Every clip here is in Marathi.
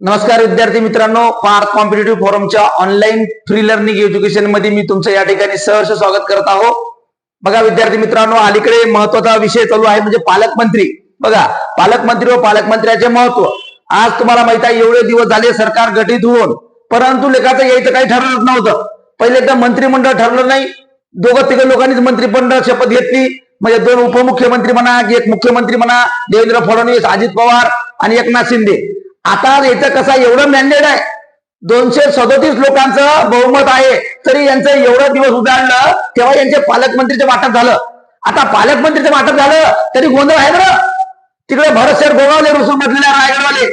नमस्कार विद्यार्थी मित्रांनो पार्थ कॉम्पिटेटिव्ह फोरमच्या ऑनलाईन फ्री लर्निंग एज्युकेशनमध्ये मी तुमचं या ठिकाणी सहर्ष स्वागत करत आहोत बघा विद्यार्थी मित्रांनो अलीकडे महत्त्वाचा विषय चालू आहे म्हणजे पालकमंत्री. बघा पालकमंत्री व पालकमंत्र्याचे महत्त्व. आज तुम्हाला माहीत आहे एवढे दिवस झाले सरकार गठीत होऊन. परंतु लेखाचं यायचं काही ठरलंच नव्हतं. पहिले तर मंत्रिमंडळ ठरलं नाही. दोघं तिघं लोकांनीच मंत्रिमंडळ शपथ घेतली. म्हणजे दोन उपमुख्यमंत्री म्हणा की एक मुख्यमंत्री म्हणा देवेंद्र फडणवीस अजित पवार आणि एकनाथ शिंदे. आता याचं कसं एवढं मॅन्डेट आहे. दोनशे सदोतीस लोकांचं बहुमत आहे. तरी यांचं एवढं दिवस उजाडलं तेव्हा यांचे पालकमंत्रीचं वाटप झालं. आता पालकमंत्रीचं वाटप झालं तरी गोंधळ आहे बरं. तिकडे भरतशेर गोगावले रुसून बसलेले रायगडवाले.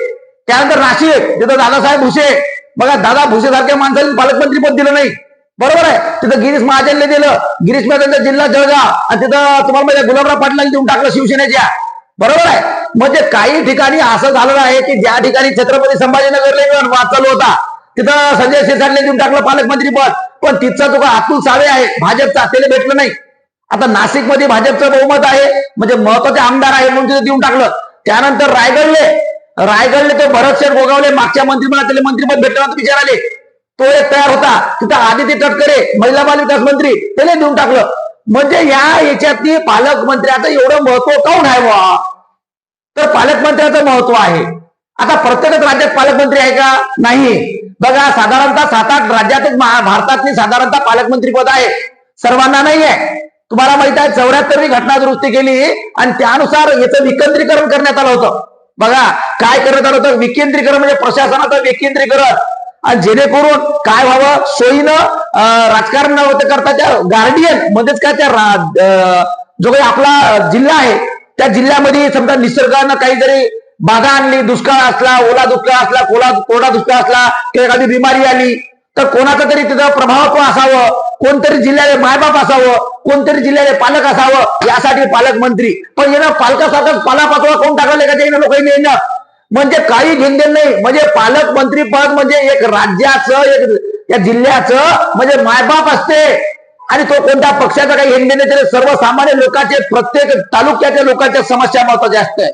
त्यानंतर नाशिक तिथं दादासाहेब भुसे. बघा दादा भुसे सारख्या माणसाला पालकमंत्री पद दिलं नाही. बरोबर आहे. तिथं गिरीश महाजनने दिलं. गिरीश महाजनचा जिल्हा जळगाव. आणि तिथं तुम्हाला माहिती गुलाबराव पाटलांनी देऊन टाकलं शिवसेनेच्या. बरोबर आहे. म्हणजे काही ठिकाणी असं झालेलं आहे की ज्या ठिकाणी छत्रपती संभाजीनगरला वाद चालू होता तिथं संजय शिरसाटने देऊन टाकलं पालकमंत्री पद. पण तिथचा जो का अतुल सावे आहे भाजपचा त्याला भेटलं नाही. आता नाशिकमध्ये भाजपचं बहुमत आहे म्हणजे महत्त्वाचे आमदार आहे म्हणून तिथे देऊन टाकलं. त्यानंतर रायगडले. रायगडले तो भरतशेठ गोगावले मागच्या मंत्रिमंडळात त्याला मंत्रिपद भेटल्यानंतर विचार आले तो एक तयार होता. तिथं आदित्य तटकरे महिला बाल विकास मंत्री त्याला देऊन टाकलं. म्हणजे या याच्यातली पालकमंत्र्याचं एवढं महत्त्व काऊन आहे वा तर पालकमंत्र्याचं महत्त्व आहे. आता प्रत्येकच राज्यात पालकमंत्री आहे का? नाही. बघा साधारणतः सात आठ राज्यातच भारतातली साधारणतः पालकमंत्री पद आहे. सर्वांना नाही आहे तुम्हाला माहीत आहे चौऱ्याहत्तरवी घटना दुरुस्ती केली आणि त्यानुसार याचं विकेंद्रीकरण करण्यात आलं होतं. बघा काय करण्यात आलं होतं? विकेंद्रीकरण म्हणजे प्रशासनाचं विकेंद्रीकरण. जेणेकरून काय व्हावं? सोयीनं अं, राजकारण न करता त्या गार्डियन मध्येच काय त्या जो काही आपला जिल्हा आहे त्या जिल्ह्यामध्ये समजा निसर्गानं काहीतरी बाधा आणली दुष्काळ असला ओला दुष्काळ असला कोला कोरडा दुष्काळ असला किंवा एखादी बिमारी आली तर कोणाचं तरी तिथं प्रभाव असावं कोणतरी जिल्ह्याले मायबाप असावं कोणतरी जिल्ह्याचे पालक असावं यासाठी पालकमंत्री. पण यानं पालकासारखंच पालापाचोळा कोण टाकले का? त्यानं लोकांनी येणं म्हणजे काही घेणदेण नाही. म्हणजे पालकमंत्री पद म्हणजे एक राज्याचं एक या जिल्ह्याचं म्हणजे मायबाप असते. आणि तो कोणत्या पक्षाचा काही घेणदेण नाही सर्वसामान्य लोकांचे प्रत्येक तालुक्याच्या लोकांच्या समस्या महत्त्वाच्या असते.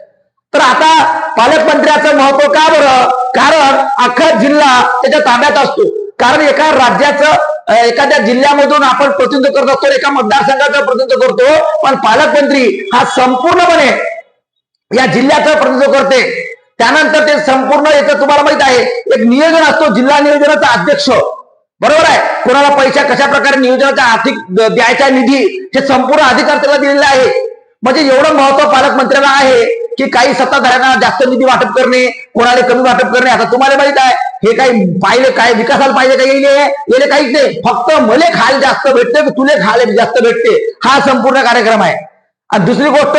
तर आता पालकमंत्र्याचं महत्त्व का बरं? कारण अख्खा जिल्हा त्याच्या ताब्यात असतो. कारण एका राज्याचं एखाद्या जिल्ह्यामधून आपण प्रतिनिधित्व करत असतो एका मतदारसंघाचं प्रतिनिधित्व करतो पण पालकमंत्री हा संपूर्णपणे या जिल्ह्याचं प्रतिनिधित्व करते. त्यानंतर ते संपूर्ण याचं तुम्हाला माहीत आहे एक नियोजन असतो जिल्हा नियोजनाचा अध्यक्ष. बरोबर आहे? कोणाला पैसा कशा प्रकारे नियोजनाचा आर्थिक द्यायचा निधी हे संपूर्ण अधिकार त्याला दिलेला आहे. म्हणजे एवढं महत्त्व पालकमंत्र्यांना आहे की काही सत्ताधाऱ्यांना जास्त निधी वाटप करणे कोणाला कमी वाटप करणे आता तुम्हाला माहीत आहे हे काही पाहिले काय विकासाला पाहिजे काही येले काहीच नाही. फक्त मले खायला जास्त भेटते तुले खायला जास्त भेटते. हा संपूर्ण कार्यक्रम आहे. आणि दुसरी गोष्ट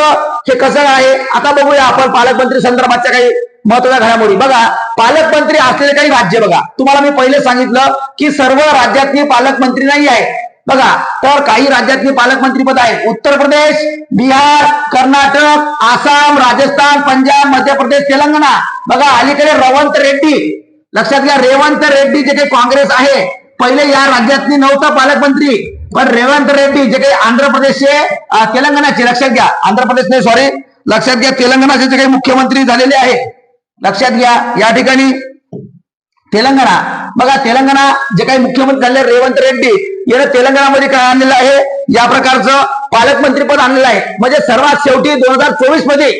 हे कसं आहे? आता बघूया आपण पालकमंत्री संदर्भातच्या काही महत्त्वाच्या घडामोडी. बघा पालकमंत्री असलेले काही राज्य बघा. तुम्हाला मी पहिले सांगितलं की सर्व राज्यातली पालकमंत्री नाही आहे बघा तर काही राज्यातली पालकमंत्री पद आहे उत्तर प्रदेश बिहार कर्नाटक आसाम राजस्थान पंजाब मध्य प्रदेश तेलंगणा. बघा अलीकडे रवंत रेड्डी. लक्षात घ्या रेवंत रेड्डी जे काही काँग्रेस आहे पहिले या राज्यातली नव्हता पालकमंत्री. पण रेवंत रेड्डी जे काही आंध्र प्रदेशचे तेलंगणाचे लक्षात घ्या. आंध्र प्रदेश नाही सॉरी लक्षात घ्या तेलंगणाचे जे काही मुख्यमंत्री झालेले आहे लक्षात घ्या या ठिकाणी तेलंगणा. बघा तेलंगणा जे काही मुख्यमंत्री झाले रेवंत रेड्डी याने तेलंगणामध्ये काय आणलेलं आहे? या प्रकारचं पालकमंत्री पद आणलेलं आहे. म्हणजे सर्वात शेवटी दोन हजार चोवीसमध्ये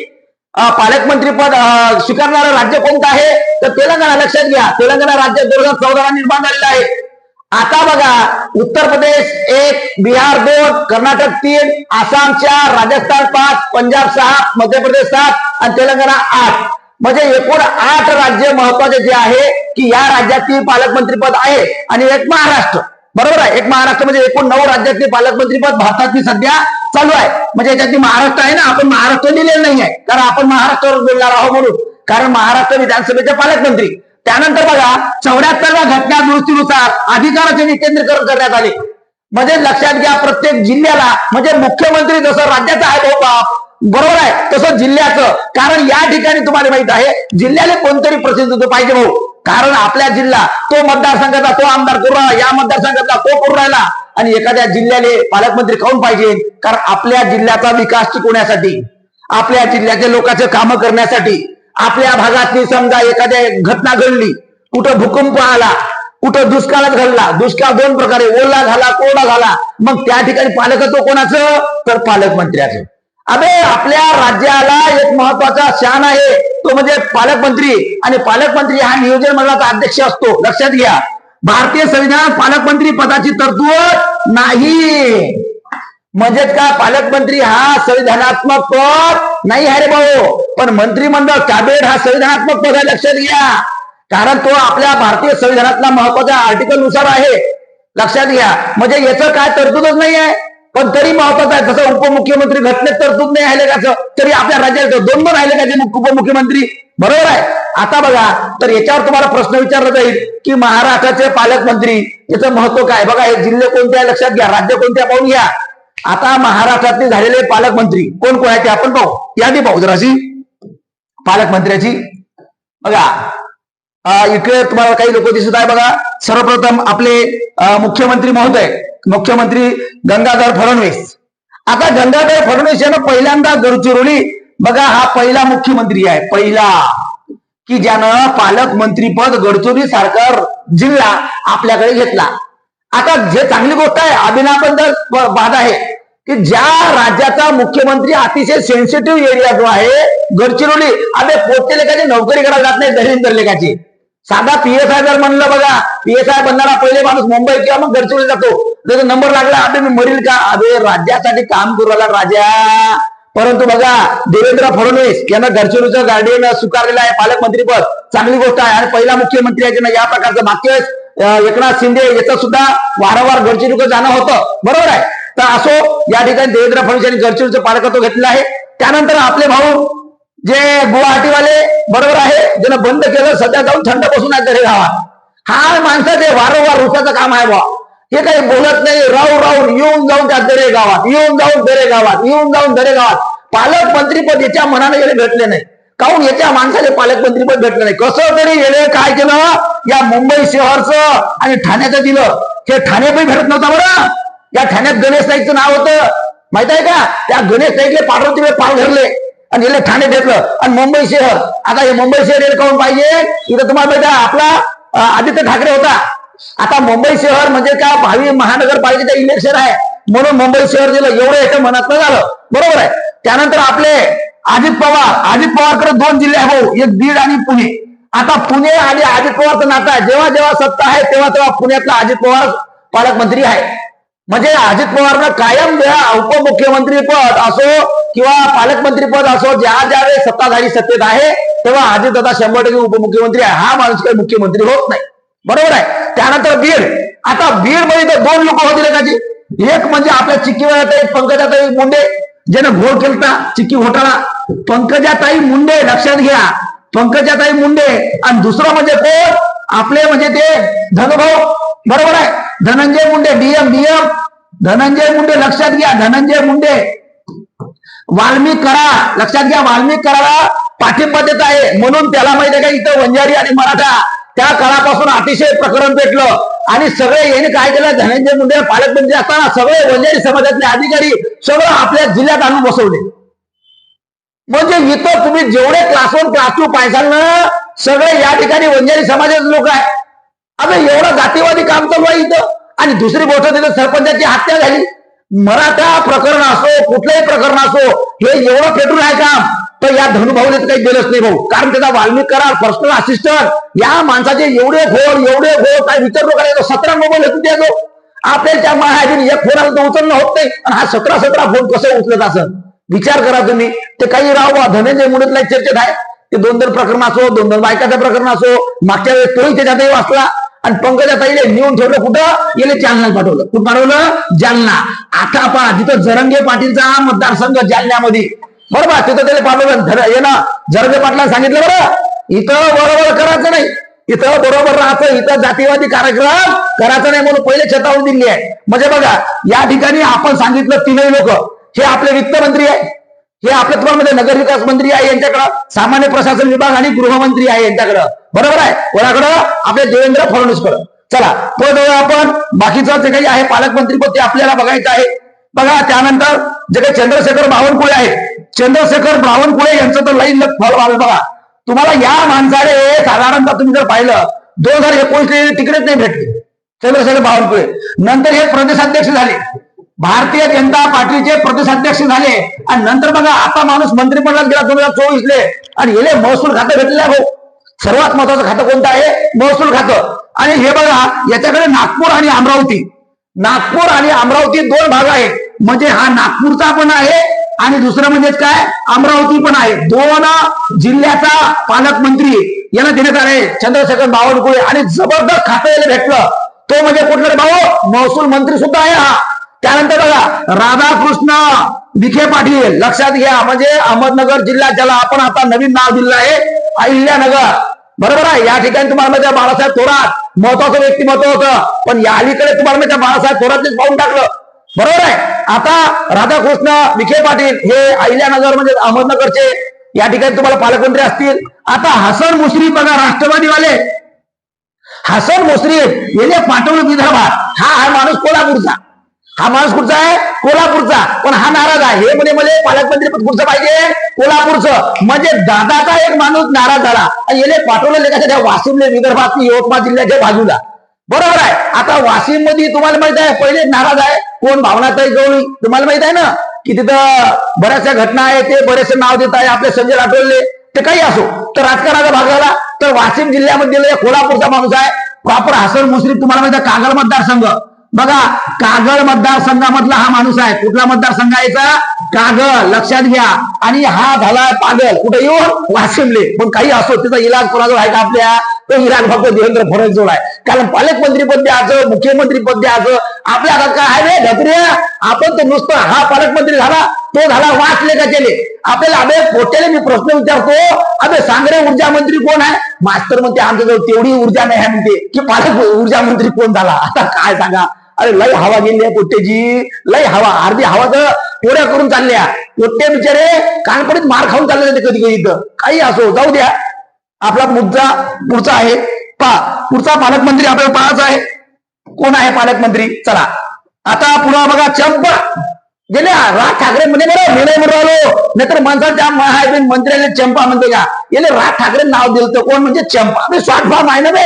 पालकमंत्रीपद पालकमंत्री पद स्वीकारणारं राज्य कोणतं आहे? तर तेलंगणा लक्षात घ्या. तेलंगणा राज्य दोन हजार चौदा निर्माण झालेलं आहे. आता बघा उत्तर प्रदेश एक बिहार दोन कर्नाटक तीन आसाम चार राजस्थान पाच पंजाब सहा मध्य प्रदेश सात आणि तेलंगणा आठ. म्हणजे एकूण आठ राज्य महत्त्वाचे जे आहे की या राज्यातील पालकमंत्री पद आहे आणि एक महाराष्ट्र. बरोबर आहे? एक महाराष्ट्र म्हणजे एकूण नऊ राज्यातील पालकमंत्री पद भारतातली सध्या चालू आहे. म्हणजे याच्यातली महाराष्ट्र आहे ना आपण महाराष्ट्र लिहिलेलं नाही आहे कारण आपण महाराष्ट्रावर बोलणार आहोत म्हणून. कारण महाराष्ट्र विधानसभेचे पालकमंत्री. त्यानंतर बघा चौऱ्याहत्तरव्या घटना दुरुस्तीनुसार अधिकाराचे विकेंद्रीकरण करण्यात आले. म्हणजे लक्षात घ्या प्रत्येक जिल्ह्याला म्हणजे मुख्यमंत्री जसं राज्याचा आहे भाऊ बरोबर आहे तसं जिल्ह्याचं. कारण या ठिकाणी तुम्हाला माहीत आहे जिल्ह्याला कोणतरी प्रतिनिधित्व पाहिजे भाऊ. कारण आपल्या जिल्हा तो मतदारसंघाचा तो आमदार करू राहिला या मतदारसंघातला तो करू राहिला. आणि एखाद्या जिल्ह्याने पालकमंत्री काऊन पाहिजे. कारण आपल्या जिल्ह्याचा विकास टिकवण्यासाठी आपल्या जिल्ह्याच्या लोकांचं कामं करण्यासाठी आपल्या भागातली समजा एखाद्या घटना घडली कुठं भूकंप आला कुठं दुष्काळात घडला दुष्काळ दोन प्रकारे ओला झाला कोरडा झाला मग त्या ठिकाणी पालकत्व कोणाचं? तर पालकमंत्र्याचं अबे आपल्या राज्याला एक महत्त्वाचा शान आहे. तो म्हणजे पालकमंत्री आणि पालकमंत्री हा नियोजन मंडळाचा अध्यक्ष असतो. लक्षात घ्या. भारतीय संविधान पालकमंत्री पदाची तरतूद नाही. म्हणजेच का? पालकमंत्री हा संविधानात्मक पद नाही अरे रे भाऊ. पण मंत्रिमंडळ कॅबिनेट हा संविधानात्मक पद आहे लक्षात घ्या. कारण तो आपल्या भारतीय संविधानातला महत्त्वाच्या आर्टिकलनुसार आहे. लक्षात घ्या. म्हणजे याचं काय तरतूदच नाही आहे? पण तरी महत्वाचं आहे. जसं उपमुख्यमंत्री घटनेत तरतूद नाही आहे का तरी आपल्या राज्यात दोन दोन राहिले का उपमुख्यमंत्री? बरोबर आहे. आता बघा तर याच्यावर तुम्हाला प्रश्न विचारला जाईल की महाराष्ट्राचे पालकमंत्री याचं महत्त्व काय? बघा हे जिल्हे कोणते आहे? लक्षात घ्या. राज्य कोणते पाहून घ्या. आता महाराष्ट्रातले झालेले पालकमंत्री कोण कोण आहे ते आपण पाहू. यादी पाहू जराशी. पालकमंत्र्याची. बघा. इकडे तुम्हाला काही लोक दिसत आहे बघा. सर्वप्रथम आपले मुख्यमंत्री महोदय. मुख्यमंत्री गंगाधर फडणवीस. आता गंगाधर फडणवीस यानं पहिल्यांदा गडचिरोली बघा हा पहिला मुख्यमंत्री आहे. पहिला. की ज्यानं पालकमंत्री पद गडचिरोली सारखा जिल्हा आपल्याकडे घेतला. आता जे चांगली गोष्ट आहे अभिनाबद्दल ब- बाद आहे की ज्या राज्याचा मुख्यमंत्री अतिशय सेन्सिटिव्ह एरिया जो आहे गडचिरोली अरे पोटे लेखाची नोकरी करायला जात नाही दलिंदर लेखाची साधा पीएसआय जर म्हणलं बघा पीएसआय बनणारा पहिले माणूस मुंबई किंवा मग गडचिरोली जातो. जर नंबर लागला अबे मी मरील का? अबे राज्यासाठी काम करू राहिला राजा. परंतु बघा देवेंद्र फडणवीस यांना गडचिरोलीचं गार्डियन स्वीकारलेलं आहे पालकमंत्रीपद चांगली गोष्ट आहे. आणि पहिला मुख्यमंत्री आहे ज्यांना या प्रकारचं मागच्या एकनाथ शिंदे याचं सुद्धा वारंवार गडचिरोलीकडे जाणं होतं. बरोबर आहे? तर असो या ठिकाणी देवेंद्र फडणवीस यांनी गडचिरोलीचं पालकत्व घेतलेलं आहे. त्यानंतर आपले भाऊ जे गुवाहाटीवाले बरोबर आहे? ज्यांना बंद केलं सध्या जाऊन थंड बसून आहे दरे गावात. हा माणसाचे वारंवार रुसाचं काम आहे बा हे काही बोलत नाही. राहून राहून येऊन जाऊन त्या दरे गावात. येऊन जाऊन दरे गावात. येऊन जाऊन दरे गावात. पालकमंत्रीपद याच्या मनाने गेले भेटले नाही. काहून याच्या माणसाने पालकमंत्री पण भेटलं नाही? कसं तरी गेले काय केलं? या मुंबई शहरचं आणि ठाण्याचं दिलं. हे ठाणे पण भेटत नव्हता बरं. या ठाण्यात गणेश नाईकचं नाव होतं. माहीत आहे का? त्या गणेश नाईकले पार्वतीने पाव धरले. आणि याला ठाणे भेटलं. आणि मुंबई शहर. आता हे मुंबई शहर हे काऊन पाहिजे? इथं तुम्हाला माहिती आपला आदित्य ठाकरे होता. आता मुंबई शहर म्हणजे का? भावी महानगरपालिकेचं इलेक्शन आहे. म्हणून मुंबई शहर दिलं. एवढं याच्या मनात झालं. बरोबर आहे. त्यानंतर आपले अजित पवार अजित पवारकडे दोन जिल्हे आहे भाऊ एक बीड आणि पुणे. आता पुणे आणि अजित पवारचं नातं आहे. जेव्हा जेव्हा सत्ता आहे तेव्हा तेव्हा पुण्यातला अजित पवार पालकमंत्री आहे. म्हणजे अजित पवारनं कायम ज्या उपमुख्यमंत्री पद असो किंवा पालकमंत्री पद असो ज्या ज्या वेळेस सत्ताधारी सत्तेत आहे तेव्हा अजित दादा शंभर टक्के उपमुख्यमंत्री आहे. हा माणूस काही मुख्यमंत्री होत नाही. बरोबर आहे? त्यानंतर बीड. आता बीडमध्ये तर दोन लोक होते काची एक म्हणजे आपल्या चिक्कीवाळाताई पंकजाताई मुंडे. ज्यानं घोळ केलता चिक्की घोटाळा. पंकजाताई मुंडे लक्षात घ्या. पंकजाताई मुंडे आणि दुसरं म्हणजे कोण? आपले म्हणजे ते धनभाऊ. बरोबर आहे. Dhananjay Munde DM DM. Dhananjay Munde लक्षात घ्या. धनंजय मुंडे. वाल्मिक करा. लक्षात घ्या वाल्मिक कराला पाठिंबा देत आहे. म्हणून त्याला माहिती आहे का इथं वंजारी आणि मराठा त्या काळापासून अतिशय प्रकरण पेटलं. आणि सगळे यांनी काय केलं? धनंजय मुंडे पालकमंत्री असताना सगळे वंजारी समाजातले अधिकारी सगळं आपल्या जिल्ह्यात आणून बसवले. म्हणजे इथं तुम्ही जेवढे क्लास वन क्लास टू पाहिसाल ना सगळे या ठिकाणी वंजारी समाजाचे लोक आहे आता एवढं जातीवादी काम चालू आहे इथं. आणि दुसरी गोष्ट तिथं सरपंचाची हत्या झाली. मराठा प्रकरण असो कुठलंही प्रकरण असो हे एवढं पेटून आहे काम. या धनुभाऊने काही दिलंच नाही भाऊ. कारण त्याचा वाल्मिक करार पर्सनल असिस्टंट या माणसाचे एवढे घोळ एवढे घोळ काय विचारू करायचो सतरा मोबाईल होते त्याचो आपल्या त्या एक फोनाला तर उचलणं होत नाही. आणि हा सतरा सतरा फोन कसं उचलत असं विचार करा तुम्ही. ते काही राव धनंजय मुंडेतला चर्चेत आहे. ते दोन दोन प्रकरण असो दोन दोन बायकाचं प्रकरण असो मागच्या वेळेस तोही त्याच्यातही वाचला. आणि पंकजा ताईले नेऊन ठेवलं कुठं? गेले जालन्यात पाठवलं. कुठं पाठवलं? जालना. आता पहा तिथं जरंगे पाटीलचा मतदारसंघ जालन्यामध्ये. बरोबर तिथं त्याला पाठवलं. ये ना. जरंगे पाटला सांगितलं बरं. इथं बरोबर करायचं नाही. इथं बरोबर राहायचं इथं जातीवादी कार्यक्रम करायचा नाही म्हणून पहिले चेतावणी दिली आहे. म्हणजे बघा या ठिकाणी आपण सांगितलं तीनही लोक. हे आपले वित्तमंत्री आहे. हे आपल्या तुम्हाला नगर विकास मंत्री आहे यांच्याकडं. सामान्य प्रशासन विभाग आणि गृहमंत्री आहे यांच्याकडं. बरोबर आहे? कोणाकडं? आपले देवेंद्र फडणवीसकडं. चला पण आपण बाकीचं जे काही आहे पालकमंत्री पद ते आपल्याला बघायचं आहे. बघा त्यानंतर जे काही चंद्रशेखर बावनकुळे आहेत. चंद्रशेखर बावनकुळे यांचं तर लाईन फळ आलं बघा. तुम्हाला या माणसाने साधारणतः तुम्ही जर पाहिलं दोन हजार एकोणीसले तिकडेच नाही भेटले चंद्रशेखर बावनकुळे. नंतर हे प्रदेशाध्यक्ष झाले. भारतीय जनता पार्टीचे प्रदेशाध्यक्ष झाले. आणि नंतर बघा आता माणूस मंत्रिमंडळात गेला दोन हजार चोवीसले. आणि हेले महसूल खातं भेटलेलं आहे भाऊ. सर्वात महत्वाचं खातं कोणतं आहे? महसूल खातं. आणि हे बघा याच्याकडे नागपूर आणि अमरावती. नागपूर आणि अमरावती दोन भाग आहेत. म्हणजे हा नागपूरचा पण आहे आणि दुसरं म्हणजे काय? अमरावती पण आहे. दोन जिल्ह्याचा पालकमंत्री याला देण्यात आले चंद्रशेखर बावनकुळे आणि जबरदस्त खातं याला भेटलं. तो म्हणजे कुठलं भाऊ? महसूल मंत्री सुद्धा आहे हा. त्यानंतर बघा राधाकृष्ण विखे पाटील लक्षात घ्या. म्हणजे अहमदनगर जिल्हा ज्याला आपण आता नवीन नाव दिलं आहे अहिल्यानगर. बरोबर आहे? या ठिकाणी तुम्हाला माहिती बाळासाहेब थोरात. महत्वाचं व्यक्तिमत्व होतं. पण या अलीकडे तुम्हाला माहिती बाळासाहेब थोरातच पाहून टाकलं. बरोबर आहे. आता राधाकृष्ण विखे पाटील हे अहिल्यानगर म्हणजे अहमदनगरचे या ठिकाणी तुम्हाला पालकमंत्री असतील. आता हसन मुश्रीफ बघा राष्ट्रवादीवाले. हसन मुश्रीफ याने पाठवलं विदर्भात हा हा माणूस कोल्हापूरचा. हा माणूस कुठचा आहे? कोल्हापूरचा. पण हा नाराज आहे. हे म्हणे मला पालकमंत्री पण कुठचं पाहिजे? कोल्हापूरचं. म्हणजे दादाचा एक माणूस नाराज झाला. आणि याने पाठवलं लेखाच्या त्या वाशिमले विदर्भात यवतमाळ जिल्ह्याच्या बाजूला. बरोबर आहे. आता वाशिममध्ये तुम्हाला माहीत आहे पहिले नाराज आहे. कोण भावनाताई गवळी? तुम्हाला माहीत आहे ना? की तिथं बऱ्याचशा घटना आहे ते बरेचसे नाव देत आहे आपले संजय राठोडले. ते काही असो तर राजकारणाचा भाग झाला. तर वाशिम जिल्ह्यामध्ये दिलेला कोल्हापूरचा माणूस आहे प्रॉपर हसन मुश्रीफ. तुम्हाला माहिती आहे कागल मतदारसंघ. बघा कागळ मतदारसंघामधला हा माणूस आहे. कुठला मतदारसंघ आहे कागळ लक्षात घ्या. आणि हा झाला पागल. कुठे येऊन? वाशिमले. पण काही असो त्याचा इलाज कोणाजवळ आहे का आपल्या? तो इराण फक्त देवेंद्र फडणवीस आहे. कारण पालकमंत्रीपद द्यायचं मुख्यमंत्रीपद द्यायचं आपल्या हातात काय आहे रे ढकऱ्या आपण तर नुसतं हा पालकमंत्री झाला तो झाला वाचले का केले आपल्याला अभे पोट्याला मी प्रश्न विचारतो अभे सांगरे ऊर्जा मंत्री कोण आहे? मास्तर म्हणते आमच्याजवळ तेवढी ऊर्जा नाही आहे म्हणते की पालक ऊर्जा मंत्री कोण झाला? आता काय सांगा? अरे लय हवा गेली आहे पोट्टेची लय हवा अर्धी हवा तर पोऱ्या करून चालल्या. पोट्टे बिचारे कानपडीत मार खाऊन चालले ते कधी कधी इथं. काही असो जाऊ द्या. आपला मुद्दा पुढचा आहे. पा पुढचा पालकमंत्री आपल्याला पाहायचा आहे. कोण आहे पालकमंत्री? चला. आता पुन्हा बघा चंप. गेले राज ठाकरे म्हणजे बरं निर्णय म्हणून राहिलो नाहीतर माणसाच्या महाबीन मंत्र्याने चंपा म्हणते का? याने राज ठाकरे नाव दिलं तर कोण म्हणजे चंपा? अबे शॉर्ट फॉर्म आहे ना बे.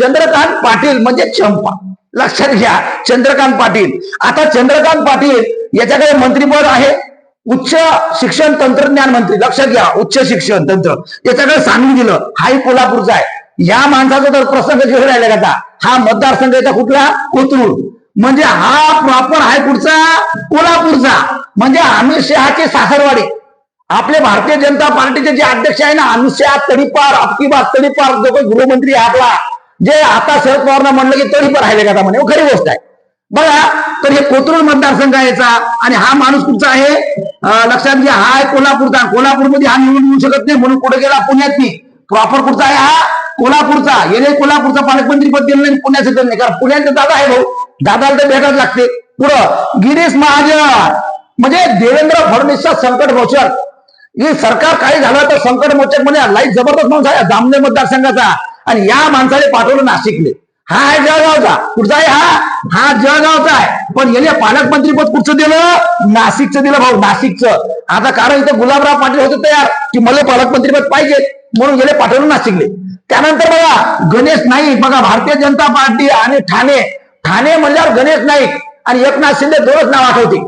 चंद्रकांत पाटील म्हणजे चंपा. लक्षात घ्या चंद्रकांत पाटील. आता चंद्रकांत पाटील याच्याकडे मंत्रीपद आहे. उच्च शिक्षण तंत्रज्ञान मंत्री लक्षात घ्या उच्च शिक्षण तंत्र. याच्याकडे सांगून दिलं हाही कोल्हापूरचा आहे. या माणसाचा तर प्रसंग घेऊन राहिला का हा मतदारसंघ याचा कुठला? कोथरूड. म्हणजे हा प्रॉपर हाय कुठचा कोल्हापूरचा. म्हणजे अमित शहाचे सासरवाडी. आपले भारतीय जनता पार्टीचे जे अध्यक्ष आहे ना अमित शहा तडीपार अबकी तडीपार जो काही गृहमंत्री आहे आपला. जे आता शरद पवारनं म्हणलं की तडीपार राहिले का म्हणे? हो, खरी गोष्ट आहे. बघा तर हे कोथरूड मतदारसंघ आहे याचा. आणि हा माणूस कुठचा आहे? लक्षात घ्या हा आहे कोल्हापूरचा. कोल्हापूरमध्ये हा निवडून येऊ शकत नाही म्हणून कुठे गेला? पुण्यात ती प्रॉपर कुठचा आहे हा? कोल्हापूरचा. याने कोल्हापूरचा पालकमंत्री पद दिलं नाही पुण्याचं दिलं नाही. कारण पुण्याचा दादा आहे भाऊ. दादाला तर भेटायला लागते. पुढं गिरीश महाजन. म्हणजे देवेंद्र फडणवीसचा संकट मोचक हे सरकार काही झालं तर संकट मोचक म्हणजे लाइट जबरदस्त माणूस आहे जामने मतदारसंघाचा. आणि या माणसाने पाठवलं नाशिकले. हा आहे जळगावचा. कुठचा आहे हा? हा जळगावचा आहे. पण याने पालकमंत्री पद कुठचं दिलं? नाशिकचं दिलं भाऊ नाशिकचं. आता कारण इथे गुलाबराव पाटील होते तयार की मला पालकमंत्री पद पाहिजे म्हणून गेले पाठवलं नाशिकले. त्यानंतर बघा गणेश नाईक बघा भारतीय जनता पार्टी आणि ठाणे. ठाणे म्हणल्यावर गणेश नाईक आणि एकनाथ शिंदे दोनच नाव आठवते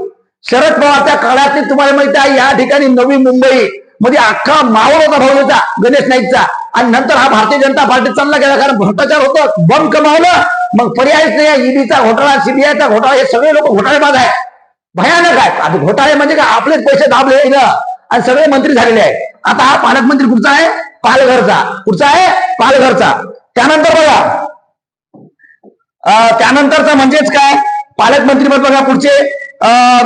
शरद पवारच्या काळातील तुम्हाला माहिती आहे या ठिकाणी नवी मुंबई. मध्ये अख्खा मावळ होता भाऊचा गणेश नाईकचा. आणि नंतर हा भारतीय जनता पार्टी चालला गेला कारण भ्रष्टाचार होत बम कमावलं मग पर्यायच नाही ईडीचा घोटाळा सीबीआयचा घोटाळा हे सगळे लोक घोटाळेबाज आहेत. भयानक आहेत. आता घोटाळे म्हणजे काय? आपलेच पैसे दाबले ना आणि सगळे मंत्री झालेले आहेत. आता हा पालकमंत्री कुठचा आहे? पालघरचा. कुठचा आहे? पालघरचा. त्यानंतर बघा. त्यानंतरचा म्हणजेच काय? पालकमंत्रीपद बघा पुढचे.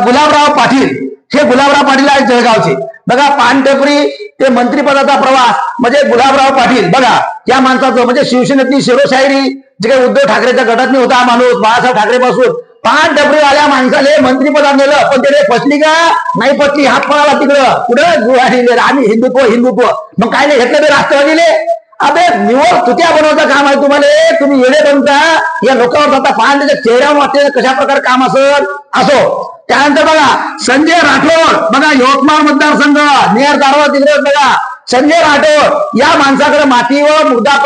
गुलाबराव पाटील. हे गुलाबराव पाटील आहेत जळगावचे. बघा पानटेपरी ते मंत्रिपदाचा प्रवास म्हणजे गुलाबराव पाटील. बघा या माणसाचं म्हणजे शिवसेनेतली शिरोशायरी जे काही उद्धव ठाकरेच्या गटातनी होता माणूस बाळासाहेब ठाकरे पासून. पान टपरी आल्या माणसाले मंत्रिपदात नेलं पण त्याने फसली का? नाही फसली हात पळाला तिकडं. कुठं? गुवाहाटीले आम्ही हिंदुत्व हिंदुत्व. मग काय नाही घेतलं ते राष्ट्रवादीले? अबे निवड तुत्या बनवचं काम आहे तुम्हाला. तुम्ही येणे बनता. या लोकांवर जाता पाहण्याच्या चेहऱ्यावर वाटते कशा प्रकारे काम असेल? असो. त्यानंतर बघा संजय राठोड बघा यवतमाळ मतदारसंघ नियर दारवा तिकडे बघा. संजय राठोड या माणसाकडे माती व मृदा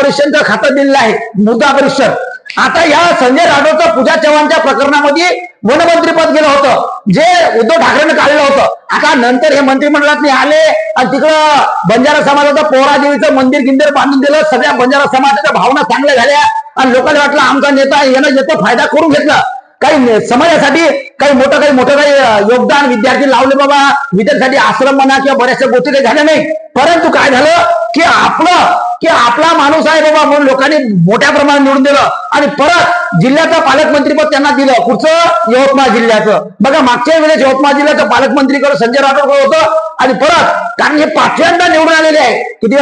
खातं दिलेलं आहे. मृदा परिषद. आता या संजय राठोडचं पूजा चव्हाणच्या प्रकरणामध्ये वनमंत्रीपद गेलं होतं. जे उद्धव ठाकरेनं काढलं होतं. आता नंतर हे मंत्रिमंडळात आले आणि तिकडं बंजारा समाजाचं पोहरादेवीचं मंदिर गिंदिर बांधून दिलं. सगळ्या बंजारा समाजाच्या भावना चांगल्या झाल्या. आणि लोकांना वाटलं आमचा नेता यानं येतो फायदा करून घेतला. काही समाजासाठी काही मोठं काही मोठं काही योगदान विद्यार्थी लावले बाबा. विद्यार्थ्यांसाठी आश्रम म्हणा किंवा बऱ्याचशा गोष्टी काही झाल्या नाही. परंतु काय झालं? की आपलं की आपला माणूस आहे बाबा म्हणून लोकांनी मोठ्या प्रमाणात निवडून दिलं. आणि परत जिल्ह्याचं पालकमंत्रीपद त्यांना दिलं. कुठचं? यवतमाळ जिल्ह्याचं. बघा मागच्या वेळेस यवतमाळ जिल्ह्याचं पालकमंत्रीकडे संजय राठोड होतं आणि परत कारण हे पाचव्यांदा निवडून आलेले आहे. किती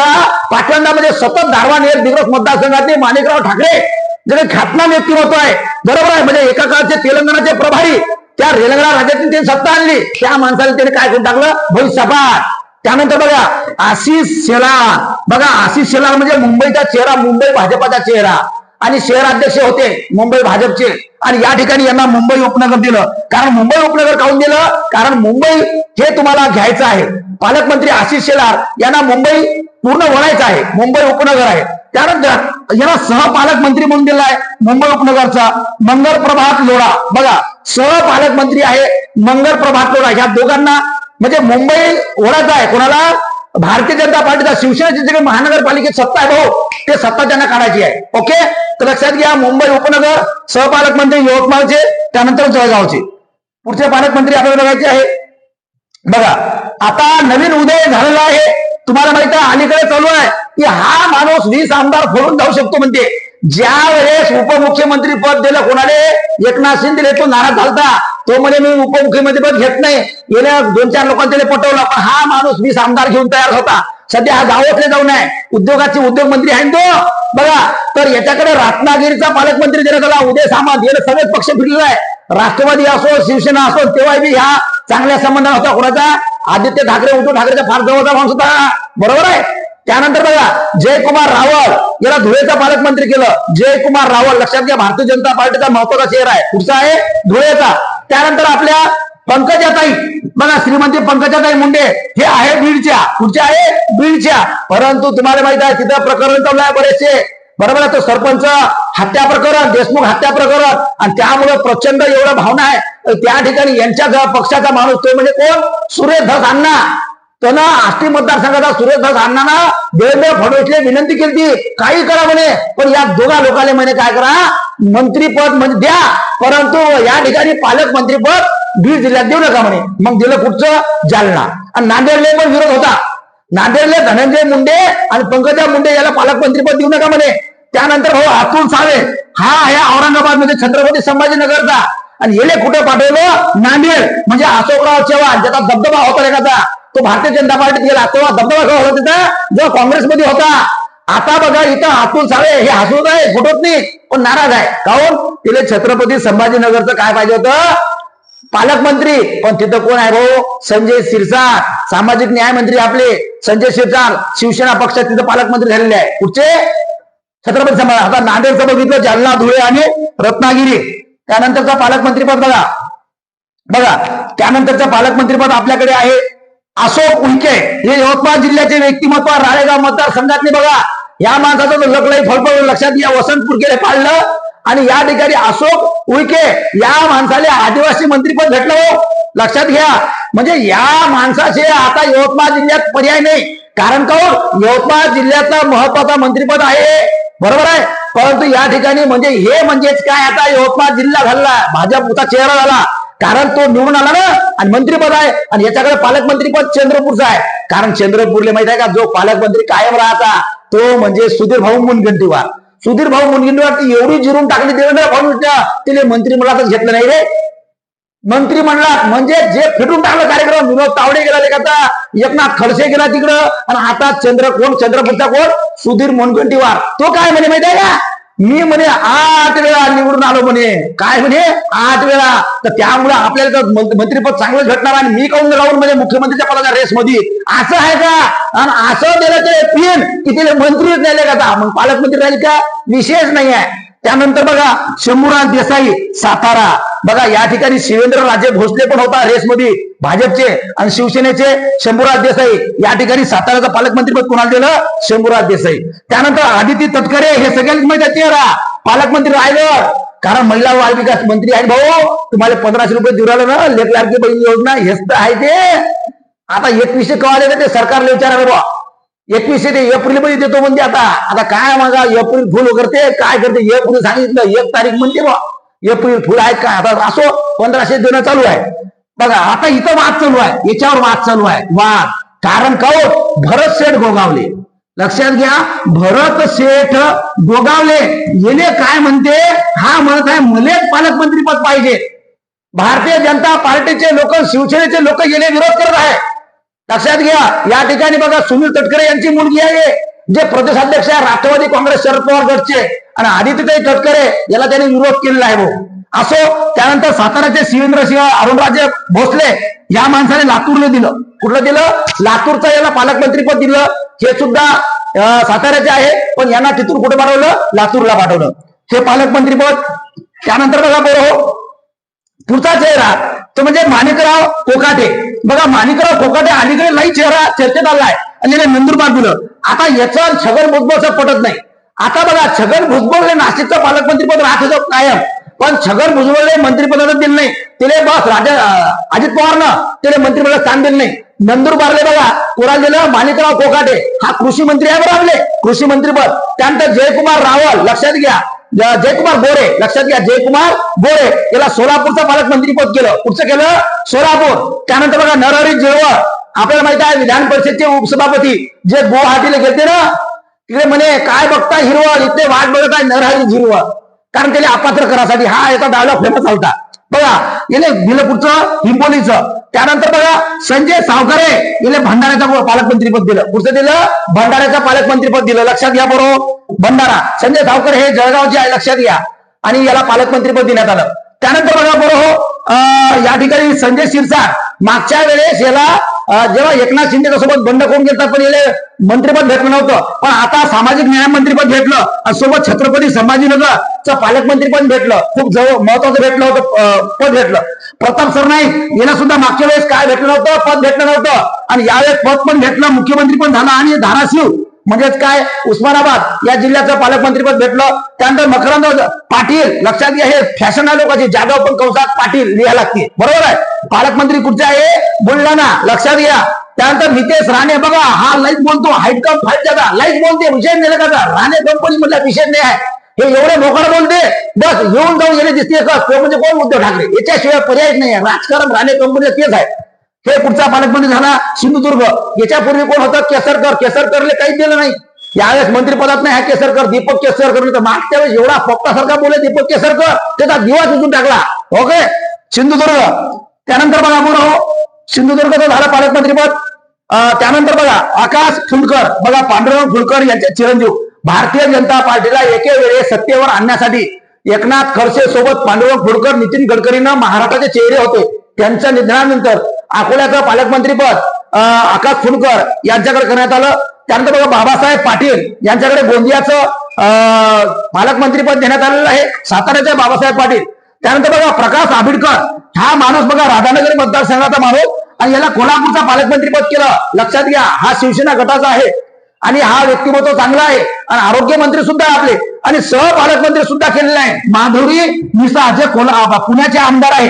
पाचव्यांदा म्हणजे सतत धारवा नेर दिग्रस मतदारसंघातले माणिकराव ठाकरे. जे ख्यातनाम व्यक्तिमत्व आहे बरोबर आहे. म्हणजे एका काळचे तेलंगणाचे प्रभारी त्या तेलंगणा राज्यातील त्यांनी सत्ता आणली. त्या माणसाला त्याने काय करून टाकलं? भविष्यपाठ त्यानंतर बघा आशिष शेलार. बघा आशिष शेलार म्हणजे मुंबईचा चेहरा मुंबई भाजपाचा चेहरा. आणि शहर अध्यक्ष होते मुंबई भाजपचे. आणि या ठिकाणी यांना मुंबई उपनगर दिलं. कारण मुंबई उपनगर काहून दिलं. कारण मुंबई हे तुम्हाला घ्यायचं आहे. पालकमंत्री आशिष शेलार यांना मुंबई पूर्ण वळायचं आहे. मुंबई उपनगर आहे. त्यानंतर यांना सहपालकमंत्री म्हणून दिला आहे मुंबई उपनगरचा. मंगल प्रभात लोढा. बघा सहपालकमंत्री आहे मंगल प्रभात लोढा. ह्या दोघांना म्हणजे मुंबई ओढायचा आहे. कोणाला? भारतीय जनता पार्टीचा शिवसेनेची जे काही महानगरपालिकेत सत्ता आहे भाऊ ते सत्ता त्यांना काढायची आहे. ओके तर लक्षात घ्या मुंबई उपनगर सहपालकमंत्री यवतमाळचे त्यानंतर जळगावचे. पुढचे पालकमंत्री आपल्याला बघायचे आहे. बघा आता नवीन उदय झालेला आहे. तुम्हाला माहीत आहे अलीकडे चालू आहे. की हा माणूस वीस आमदार फोडून जाऊ शकतो म्हणते. ज्या वेळेस उपमुख्यमंत्री पद दिलं कोणाले? एकनाथ शिंदे तो नाराज झालता. तो म्हणे मी उपमुख्यमंत्री पद घेत नाही. गेल्या दोन चार लोकांनी त्याला पटवलं पण हा माणूस वीस आमदार घेऊन तयार होता. सध्या हा गावातले जाऊन आहे. उद्योगाचे उद्योग मंत्री आहे ना तो. बघा तर याच्याकडे रत्नागिरीचा पालकमंत्री देण्यात आला उदय सामंत याला सगळेच पक्ष फिरलेला आहे राष्ट्रवादी असो शिवसेना असो तेव्हा बी ह्या चांगल्या संबंधात होता कोणाचा? आदित्य ठाकरे उद्धव ठाकरेचा फार जवळचा माणूस होता. बरोबर आहे? त्यानंतर बघा जयकुमार रावळ याला धुळेचा पालकमंत्री केलं. जयकुमार रावळ लक्षात घ्या भारतीय जनता पार्टीचा महत्त्वाचा चेहरा आहे. पुढचा आहे? धुळेचा. त्यानंतर आपल्या पंकजाताई. बघा श्रीमंती पंकजाताई मुंडे हे आहे बीडच्या. पुढच्या आहे? बीडच्या. परंतु तुम्हाला माहीत आहे तिथं प्रकरण चालू आहे बरेचसे. बरोबर आहे तो सरपंच हत्या प्रकरण देशमुख हत्या प्रकरण आणि त्यामुळे प्रचंड एवढं भावना आहे. त्या ठिकाणी यांच्या ज- पक्षाचा माणूस तो म्हणजे कोण? सुरेश धस अण्णा. त्यानं आष्टी मतदारसंघाचा सुरेशदास अण्णांना देवदेव फडणवीसले विनंती केली काही करा म्हणे पण या दोघा लोकांना म्हणे काय करा मंत्रीपद म्हणजे द्या. परंतु या ठिकाणी पालकमंत्रीपद बीड जिल्ह्यात देऊ नका म्हणे. मग दिलं कुठचं? जालना. आणि नांदेडले पण विरोध होता. नांदेडले धनंजय मुंडे आणि पंकजा मुंडे याला पालकमंत्रीपद देऊ नका म्हणे. त्यानंतर हो अतुल सावे हा या औरंगाबादमध्ये छत्रपती संभाजीनगरचा. आणि येले कुठे पाठवलं? नांदेड. म्हणजे अशोकराव चव्हाण ज्याचा दबदबा होता एखादा तो भारतीय जनता पार्टीत गेला. तो दबदबा केव्हा होता तिथं जो काँग्रेसमध्ये होता. आता बघा इथं हातून साळे हे हसवत आहे फुटत नाही पण नाराज आहे. काहून? तिला छत्रपती संभाजीनगरचं काय पाहिजे होतं? पालकमंत्री. पण तिथं कोण आहे भाऊ? संजय शिरसाट. सामाजिक न्याय मंत्री आपले संजय शिरसाट. शिवसेना पक्षात तिथं पालकमंत्री झालेले आहे. कुठचे छत्रपती संभाजी आता नांदेडचं बघितलं जालना धुळे आणि रत्नागिरी. त्यानंतरचा पालकमंत्रीपद बघा. बघा त्यानंतरचं पालकमंत्रीपद आपल्याकडे आहे. अशोक उईके हे यवतमाळ जिल्ह्याचे व्यक्तिमत्व राळेगाव मतदारसंघातले बघा. या माणसाचं तो लकडाई फळफळ लक्षात घ्या. वसंत गेले पाळलं. आणि या ठिकाणी अशोक उईके या माणसाला आदिवासी मंत्रीपद भेटलं हो. लक्षात घ्या. म्हणजे या माणसाचे आता यवतमाळ जिल्ह्यात पर्याय नाही. कारण का हो? यवतमाळ जिल्ह्यातला महत्त्वाचा मंत्रीपद आहे. बरोबर आहे? परंतु या ठिकाणी म्हणजे हे म्हणजेच काय? आता यवतमाळ जिल्हा झाला भाजपचा चेहरा झाला. कारण तो निवडून आला ना आणि मंत्रीपद आहे आणि याच्याकडे पालकमंत्रीपद चंद्रपूरचं आहे. कारण चंद्रपूरले माहीत आहे का जो पालकमंत्री कायम राहता तो म्हणजे सुधीर भाऊ मुनगंटीवार. सुधीर भाऊ मुनगंटीवार ती एवढी जिरून टाकली देवेंद्र फडणवीसच्या तिने मंत्रिमंडळातच घेतलं नाही रे. मंत्रिमंडळात म्हणजे जे फिटून टाकलं कार्यक्रम विनोद तावडे गेला लेखाचा एकनाथ खडसे गेला तिकडं आणि आता चंद्र कोण चंद्रपूरचा कोण? सुधीर मुनगंटीवार. तो काय म्हणे माहिती आहे का? मी म्हणे आठ वेळा निवडून आलो म्हणे. काय म्हणे? आठ वेळा. तर त्यामुळे आपल्याला तर चांगलं मंत्रिपद भेटणार आणि मी काऊन राहून म्हणजे मुख्यमंत्रीच्या पदाच्या रेस मध्ये असं आहे का? आणि असं दिलं ते पिन की मंत्रीच नाही का आता? मग पालकमंत्री राहील का? विशेष नाही आहे त्यानंतर बघा शंभूराज देसाई सातारा. बघा या ठिकाणी शिवेंद्र राजे भोसले पण होता रेसमध्ये भाजपचे आणि शिवसेनेचे शंभूराज देसाई. या ठिकाणी साताऱ्याचं पालकमंत्रीपद कोणाला दिलं? शंभूराज देसाई. त्यानंतर आदिती तटकरे हे सगळ्यांना माहिती आहे चेहरा पालकमंत्री रायगड. कारण महिला बाल विकास मंत्री आहेत भाऊ. तुम्हाला पंधराशे रुपये देऊ राहिलं ना लेख लाडकी बहीण योजना हेच तर आहे ते. आता एकवीसशे कळाले ते सरकारला विचारायला बा एकवीसशे ते एप्रिलमध्ये देतो म्हणते आता. आता काय माझा एप्रिल फुल करते काय करते एप्रिल सांगितलं एक तारीख म्हणते बा एप्रिल फुल आहेत काय आता असो पंधराशे देणं चालू आहे. बघा आता इथं वाद चालू आहे. याच्यावर वाद चालू आहे. वाद. कारण का हो? भरत शेठ गोगावले. लक्षात घ्या भरत शेठ गोगावले. येणे काय म्हणते? हा म्हणत आहे मलेच पालकमंत्री पद पाहिजे. भारतीय जनता पार्टीचे लोक शिवसेनेचे लोक गेले विरोध करत आहे. लक्षात घ्या या ठिकाणी बघा सुनील तटकरे यांची मुलगी आहे. जे प्रदेशाध्यक्ष आहे राष्ट्रवादी काँग्रेस शरद पवार गटचे आणि आदित्यताई तटकरे याला त्यांनी विरोध केलेला आहे भाऊ. असो त्यानंतर साताऱ्याचे शिवेंद्रसिंह अरुणराजे भोसले या माणसाने लातूरला दिलं. कुठलं दिलं? लातूरचं याला पालकमंत्रीपद दिलं. हे सुद्धा अं, साताऱ्याचे आहे पण यांना तिथून कुठे पाठवलं? लातूरला पाठवलं. हे पालकमंत्रीपद त्यानंतर बघा बरं हो. पुढचा चेहरा तो म्हणजे माणिकराव कोकाटे. बघा माणिकराव कोकाटे अलीकडे लई चेहरा चर्चेत आला आहे आणि याने नंदुरबार दिलं. आता याचं छगन भुजबळचं पटत नाही. आता बघा छगन भुजबळने नाशिकचं पालकमंत्रीपद राहत होतं कायम. पण छगन भुजबळने मंत्रिपदाला दिलं नाही. तिने बस राजा अजित पवारनं तिने मंत्रिपदाला स्थान दिलं नाही. नंदुरबारले बघा कोणाला दिलं? माणिकराव कोकाटे. हा कृषी मंत्री आहे बरं आपले. कृषी मंत्रीपद. त्यानंतर जयकुमार रावल लक्षात घ्या. जयकुमार गोरे लक्षात घ्या. जयकुमार गोरे याला सोलापूरचं पालकमंत्रीपद केलं. कुठचं केलं? सोलापूर. त्यानंतर बघा नरहरी जेवळ आपल्याला माहीत आहे विधान परिषदचे उपसभापती जे गुवाहाटीला गेले ना इकडे म्हणे काय बघता हिरवळ? इथे वाट बघत आहे नरहरी हिरवळ. कारण त्याला अपात्र करासाठी हा याचा डायलॉग फेमस होता. बघा याने पुढचं हिंगोलीचं. त्यानंतर बघा संजय सावकारे याने भंडाऱ्याचं पालकमंत्रीपद दिलं. पुढचं दिलं भंडाऱ्याचं पालकमंत्रीपद दिलं. लक्षात घ्या बरोबर भंडारा. संजय सावकर हे जळगावचे आहे लक्षात घ्या. आणि याला पालकमंत्रीपद देण्यात आलं. त्यानंतर बघा बरोबर या ठिकाणी संजय शिरसाट. मागच्या वेळेस याला जेव्हा एकनाथ शिंदे सोबत बंड कोण घेतला पण याला मंत्रीपद भेटलं नव्हतं. पण आता सामाजिक न्याय मंत्रीपद भेटलं आणि सोबत छत्रपती संभाजीनगरचं पालकमंत्रीपद भेटलं. खूप जवळ महत्वाचं भेटलं होतं पद भेटलं. प्रताप सरनाईक यांना सुद्धा मागच्या वेळेस काय भेटलं नव्हतं? पद भेटलं नव्हतं. आणि यावेळेस पद पण भेटलं मुख्यमंत्री पण झाला आणि धाराशिव म्हणजेच काय? उस्मानाबाद या जिल्ह्याचं पालकमंत्रीपद भेटलं. त्यानंतर मकरंद पाटील लक्षात घ्या हे फॅशन आहे लोकांची जाधव पण कंसात पाटील लिहा लागते बरोबर आहे? पालकमंत्री कुठचे आहे? बुलढाणा लक्षात घ्या. त्यानंतर नितेश राणे बघा हा लाइट बोलतो. हाईट कम फाईट जाता लाइट बोलते. विषय नाही का? राणे कंपनी मधला विषय नाही आहे. हे एवढे मोकळ बोलते. बस येऊन जाऊन गेले दिसते का तो म्हणजे कोण? उद्धव ठाकरे. याच्याशिवाय पर्याय नाही राजकारण राणे कंपनी तेच आहे. हे पुढचा पालकमंत्री झाला सिंधुदुर्ग. याच्यापूर्वी कोण होतं? केसरकर. केसरकरले काहीच दिलं नाही. यावेळेस मंत्रिपदात नाही हा केसरकर दीपक केसरकर. तर मागच्या वेळेस एवढा फोक्तासारखा बोले दीपक केसरकर त्याचा दिवा उचून टाकला. ओके? सिंधुदुर्ग. त्यानंतर बघा बोल हो सिंधुदुर्गचं झालं पालकमंत्रीपद. त्यानंतर बघा आकाश फुलकर. बघा पांडुरंग फुलकर यांचे चिरंजीव. भारतीय जनता पार्टीला एके वेळे सत्तेवर आणण्यासाठी एकनाथ खडसे सोबत पांडुरंग फुलकर नितीन गडकरीनं महाराष्ट्राचे चेहरे होते. त्यांच्या निधनानंतर अकोल्याचं पालकमंत्रीपद आकाश फुलकर यांच्याकडे करण्यात आलं. त्यानंतर बघा बाबासाहेब पाटील यांच्याकडे गोंदियाचं अं, पालकमंत्रीपद देण्यात आलेलं आहे. साताऱ्याचे बाबासाहेब पाटील. त्यानंतर बघा प्रकाश आंबेडकर. हा माणूस बघा राधानगरी मतदारसंघाचा माणूस आणि याला कोल्हापूरचा पालकमंत्रीपद केलं. लक्षात घ्या हा शिवसेना गटाचा आहे. आणि हा व्यक्तिमत्व चांगला आहे. आणि आरोग्य मंत्री सुद्धा आपले. आणि सहपालकमंत्री सुद्धा केलेले आहे माधुरी मिसा जे कोल्हा पुण्याचे आमदार आहे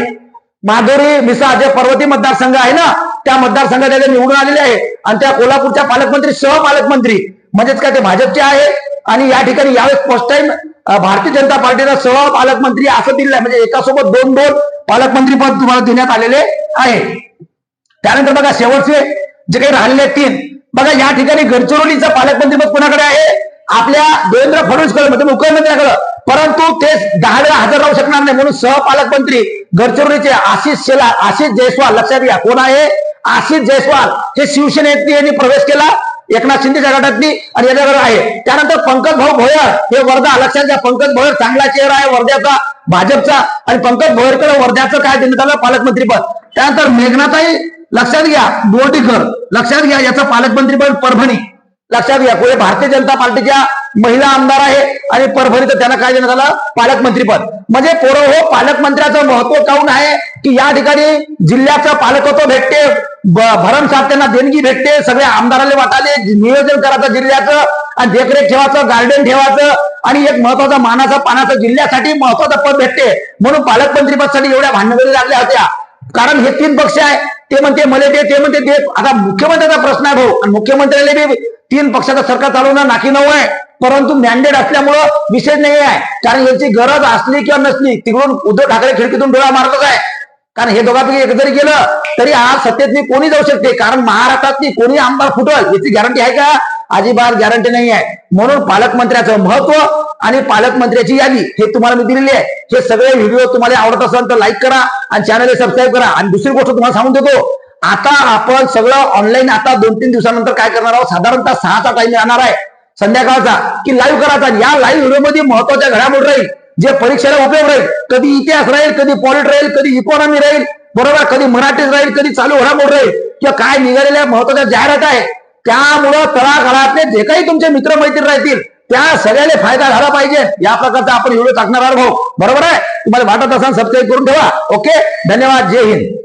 माधुरी मिसा जे पर्वती मतदारसंघ आहे ना त्या मतदारसंघात निवडून आलेले आहे. आणि त्या कोल्हापूरच्या पालकमंत्री सहपालकमंत्री म्हणजेच काय ते भाजपचे आहे. आणि या ठिकाणी यावेळेस फर्स्ट टाइम भारतीय जनता पार्टीला सह पालकमंत्री असं दिलेलं आहे. म्हणजे एकासोबत दोन दोन पालकमंत्री पद तुम्हाला देण्यात आलेले आहे. त्यानंतर बघा शेवटचे जे काही राहिलेले आहेत तीन. बघा या ठिकाणी गडचिरोलीचं पालकमंत्रीपद कोणाकडे आहे? आपल्या देवेंद्र फडणवीसकडे म्हणजे मुख्यमंत्र्याकडे. परंतु ते दहा हजर राहू शकणार नाही म्हणून सहपालकमंत्री गडचिरोलीचे आशिष शेलार आशिष जयस्वाल लक्षात घ्या. कोण आहे? आशिष जयस्वाल. हे शिवसेनेतनी यांनी प्रवेश केला. एकनाथ शिंदेच्या गटातली आणि याच्याकडे आहे. त्यानंतर पंकज भाऊ भोयर. हे वर्धा लक्षात घ्या पंकज भोयर चांगला चेहरा आहे वर्ध्याचा भाजपचा आणि पंकज भोयरकडे वर्ध्याचं काय देण्यात आलं पालकमंत्रीपद त्यानंतर मेघनाताई लक्षात घ्या बोर्डीकर लक्षात घ्या याचं पालकमंत्रीपद परभणी. लक्षात घ्या पुढे भारतीय जनता पार्टीच्या महिला आमदार आहे आणि परभणीत त्यांना काय देण्यात आलं? पालकमंत्रीपद म्हणजे पोरं हो पालकमंत्र्याचं महत्त्व काऊन आहे? की या ठिकाणी जिल्ह्याचं पालकत्व भेटते भरमसाठ त्यांना देणगी भेटते सगळे आमदाराला वाटाले नियोजन करायचं जिल्ह्याचं आणि देखरेख ठेवायचं गार्डन ठेवायचं आणि एक महत्त्वाचा मानाचं पानाचं जिल्ह्यासाठी महत्वाचं पद भेटते. म्हणून पालकमंत्री पदासाठी एवढ्या भांडवली लागल्या होत्या. कारण हे तीन पक्ष आहे. ते म्हणते मले ते ते म्हणते ते आता मुख्यमंत्र्याचा प्रश्न आहे भाऊ. आणि मुख्यमंत्र्याला बी तीन पक्षाचं सरकार चालवणं नाकी नऊ आहे. परंतु मॅन्डेट असल्यामुळं विषय नाही आहे. कारण याची गरज असली किंवा नसली तिकडून उद्धव ठाकरे खिडकीतून डोळा मारतच आहे. कारण हे दोघांपैकी एक जरी गेलं तरी आज सत्तेत कोणी जाऊ शकते? कारण महाराष्ट्रातली कोणी आमदार फुटल याची गॅरंटी आहे का? अजिबात गॅरंटी नाही आहे. म्हणून पालकमंत्र्याचं महत्त्व आणि पालकमंत्र्याची यादी हे तुम्हाला मी दिलेली आहे. हे सगळे व्हिडिओ तुम्हाला आवडत असेल तर लाईक करा आणि चॅनल सबस्क्राईब करा. आणि दुसरी गोष्ट तुम्हाला सांगून देतो आता आपण सगळं ऑनलाईन आता दोन तीन दिवसानंतर काय करणार आहोत? साधारणतः सहाचा टाइम येणार आहे. संध्याकाळचा की लाईव्ह करायचा. या लाईव्ह व्हिडिओमध्ये महत्त्वाच्या घडामोडी राहील जे परीक्षेला उपयोग राहील. कधी इतिहास राहील कधी पॉलिट राहील कधी इकॉनॉमी राहील बरोबर? कधी मराठीच राहील कधी चालू घडामोड राहील. किंवा काय निघालेल्या महत्त्वाच्या जाहिरात आहे त्यामुळं तळागाळातले जे काही तुमचे मित्रमैत्री राहतील त्या सगळ्याला फायदा झाला पाहिजे. या प्रकारचा आपण व्हिडिओ टाकणार आहोत. भाऊ बरोबर आहे? तुम्हाला वाटत असाल सबस्क्राईब करून ठेवा. ओके धन्यवाद. जय हिंद.